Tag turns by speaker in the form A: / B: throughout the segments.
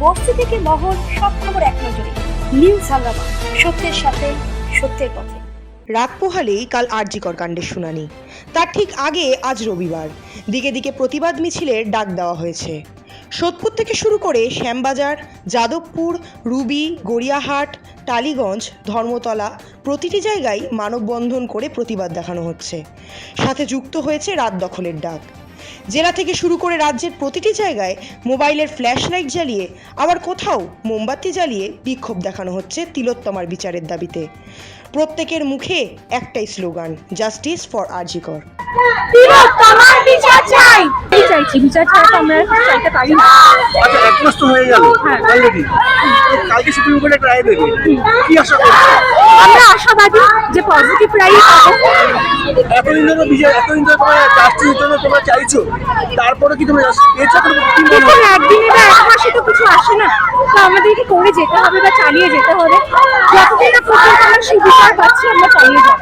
A: বস্তি থেকে মহল সব খবর এক নজরে। নিউজ হাঙ্গামা সত্যের সাথে সত্যের পথে।
B: রাত পোহালেই কাল আরজিকর কাণ্ডের শুনানি। তার ঠিক আগে আজ রবিবার। দিকে দিকে প্রতিবাদ মিছিলের ডাক দেওয়া হয়েছে। সোদপুর থেকে শুরু করে শ্যামবাজার, যাদবপুর, রুবি, গড়িয়াহাট, টালিগঞ্জ, ধর্মতলা প্রতিটি জায়গায় মানববন্ধন করে প্রতিবাদ দেখানো হচ্ছে। সাথে যুক্ত হয়েছে রাত দখলের ডাক। জেলা থেকে শুরু করে রাজ্যের প্রতিটি জায়গায় মোবাইলের ফ্ল্যাশ লাইট জ্বালিয়ে, আবার কোথাও মোমবাতি জ্বালিয়ে বিক্ষোভ দেখানো হচ্ছে তিলোত্তমার বিচারের দাবিতে। প্রত্যেকের মুখে একটাই স্লোগান, জাস্টিস ফর আরজিকর
C: তোমার বিচার চাই। কি চাইছি ছাড়া তো আমরা চাইতে পারি না।
D: আচ্ছা এক মাস তো হয়ে। গেল অলরেডি কালকে সুপ্রিম কোর্টে রায় দেবে। কি আশা করছ
C: আমরা আশাবাদী যে পজিটিভ রাই পাবো
D: এতদিন ধরে বিজয় এতদিন ধরে তোমরা জাস্টিসের জন্য তোমরা চাইছো। তারপরে কি তোমরা পেয়েছ তোমরা কি
C: দেখুন একদিনে বা এক মাসে তো কিছু আসে না। তো আমাদেরকে করে যেতে হবে বা চালিয়ে যেতে হবে। যতদিন না পর্যন্ত আমরা সেই বিচার পাচ্ছি আমরা চালিয়ে যাব।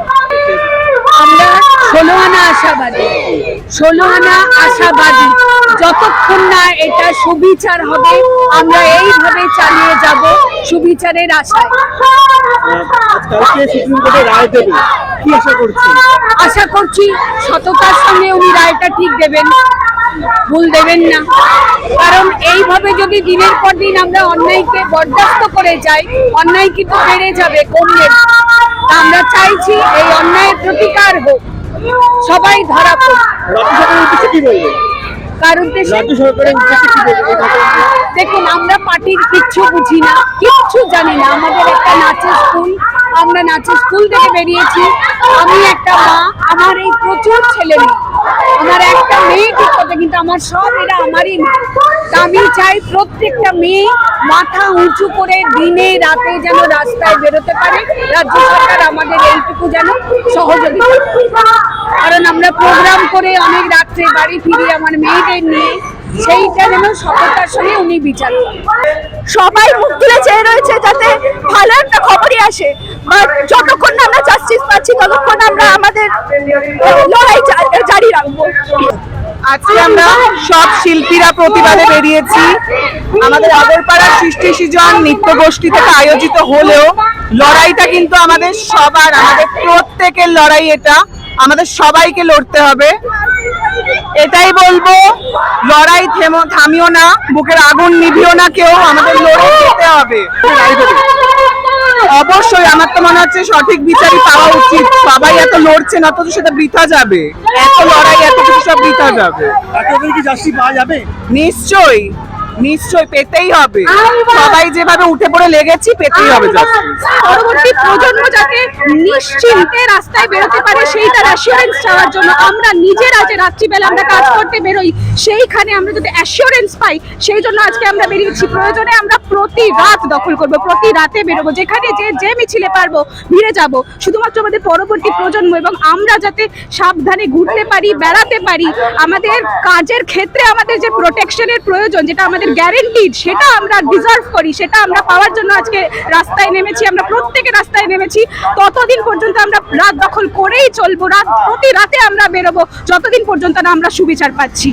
C: আমরা আশাবাদী। ষোলো আনা আশাবাদী। যতক্ষণ না এটা সুবিচার হবে আমরা এইভাবে চালিয়ে যাব সুবিচারের আশায়।
D: আশা করছি
C: সততার সঙ্গে উনি রায়টা ঠিক দেবেন। ভুল দেবেন না। কারণ এইভাবে যদি দিনের পর দিন আমরা অন্যায়কে বরদাস্ত করে যাই অন্যায় কিন্তু বেড়ে যাবে কমবে আমরা চাইছি এই অন্যায়ের প্রতিকার হোক। সবাই ধরা? দেখুন আমরা পার্টির কিচ্ছু বুঝি না কিচ্ছু জানি না। আমাদের একটা নাচের স্কুল আমরা নাচের স্কুল থেকে বেরিয়েছি। আমি একটা মা আমার এই প্রচুর ছেলে মেয়ে। আমার একটা মেয়ে ঠিক কথা কিন্তু আমার সব এরা আমারই আমি চাই প্রত্যেকটা মেয়ে মাথা উঁচু করে দিনে রাতে যেন রাস্তায় বেরোতে পারে। রাজ্য সরকার আমাদের এইটুকু যেন সহযোগিতা কারণ আমরা প্রোগ্রাম করে অনেক রাত্রে বাড়ি ফিরি আমার মেয়েদের নিয়ে, সেইটা যেন সততার সঙ্গে উনি বিচার
E: সবাই মুখ তুলে চেয়ে রয়েছে যাতে ভালো একটা খবরই আসে। যতক্ষণ না আমরা জাস্টিস পাচ্ছি, ততক্ষণ আমরা আমাদের লড়াই জারি রাখব।
F: আজকে আমরা সব শিল্পীরা প্রতিবাদে বেরিয়েছি। আমাদের আগরপাড়ার সৃষ্টি সৃজন নৃত্য গোষ্ঠী থেকে আয়োজিত হলেও লড়াইটা কিন্তু আমাদের সবার, আমাদের প্রত্যেকের লড়াই এটা। আমাদের সবাইকে লড়তে হবে। এটাই বলব, লড়াই থেমো, থামিও না, বুকের আগুন নিভিও না, কেউ আমাদের লড়ে যেতে হবে। অবশ্যই আমার তো মনে হচ্ছে সঠিক বিচারই পাওয়া উচিত। সবাই এত লড়ছে না তো সেটা বৃথা যাবে। এত লড়াই এত কিছু সব বৃথা যাবে? নিশ্চয়ই। নিশ্চয়ই পেতেই হবে। সবাই যেভাবে উঠে পড়ে লেগেছি পেতেই হবে
C: পরবর্তী প্রজন্ম যাতে নিশ্চিন্তে রাস্তায় বেরোতে পারে সেইটার অ্যাসিওরেন্স চাওয়ার জন্য আমরা নিজেরা যে রাত্রিবেলা আমরা কাজ করতে বেরোই। সেইখানে আমরা যদি অ্যাসিওরেন্স পাই সেই জন্য আজকে আমরা বেরিয়েছি। প্রয়োজনে আমরা প্রতি রাত দখল করব প্রতি রাতে বেরোবো। যেখানে যে যে মিছিলে পারব ভিড়ে যাব। শুধুমাত্র আমাদের পরবর্তী প্রজন্ম এবং আমরা যাতে সাবধানে ঘুরতে পারি বেড়াতে পারি আমাদের কাজের ক্ষেত্রে আমাদের যে প্রোটেকশনের প্রয়োজন যেটা আমাদের গ্যারেন্টিড সেটা আমরা ডিজার্ভ করি, সেটা আমরা পাওয়ার জন্য আজকে রাস্তায় নেমেছি, আমরা প্রত্যেকে রাস্তায় নেমেছি, ততদিন পর্যন্ত আমরা রাত দখল করেই চলবো, রাত, প্রতি রাতে আমরা বেরোবো, যতদিন পর্যন্ত না আমরা সুবিচার পাচ্ছি।